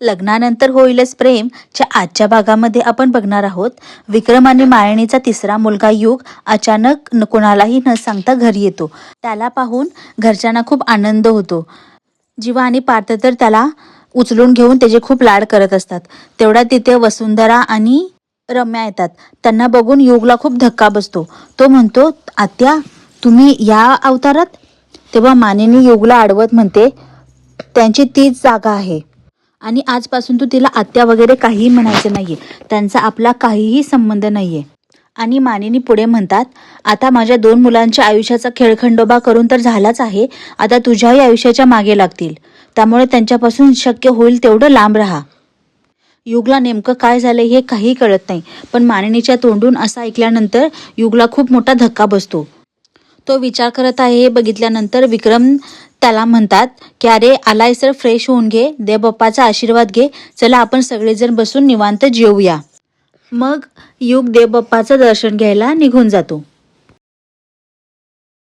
लग्नानंतर होईलच प्रेम च्या आजच्या भागामध्ये आपण बघणार आहोत. विक्रम आणि मायणीचा तिसरा मुलगा युग अचानक न- कोणालाही न सांगता घरी येतो. त्याला पाहून घरच्यांना खूप आनंद होतो. जीवा आणि पार्थ तर त्याला उचलून घेऊन त्याचे खूप लाड करत असतात. तेवढ्या तिथे वसुंधरा आणि रम्या येतात. त्यांना बघून योगला खूप धक्का बसतो. तो म्हणतो आत्या तुम्ही या अवतारात? तेव्हा मानेनी योगला आडवत म्हणते त्यांची तीच जागा आहे. आणि आजपासून तू तिला आत्या वगैरे काहीही म्हणायचं नाहीये. त्यांचा आपला काहीही संबंध नाहीये. आणि मानिनी पुढे म्हणतात आता माझ्या दोन मुलांच्या आयुष्याचा खेळखंडोबा करून तर झालाच आहे. आता तुझ्याही आयुष्याच्या मागे लागतील. त्यामुळे त्यांच्यापासून शक्य होईल तेवढं लांब राहा. युगला नेमकं काय झालं हे काही कळत नाही पण मानिनीच्या तोंडून असं ऐकल्यानंतर युगला खूप मोठा धक्का बसतो. तो विचार करत आहे हे बघितल्यानंतर विक्रम त्याला म्हणतात की अरे आलाय सर फ्रेश होऊन घे. देवबाप्पाचा आशीर्वाद घे. चला आपण सगळेजण बसून निवांत जेवूया मग युग देवबाप्पाचं दर्शन घ्यायला निघून जातो.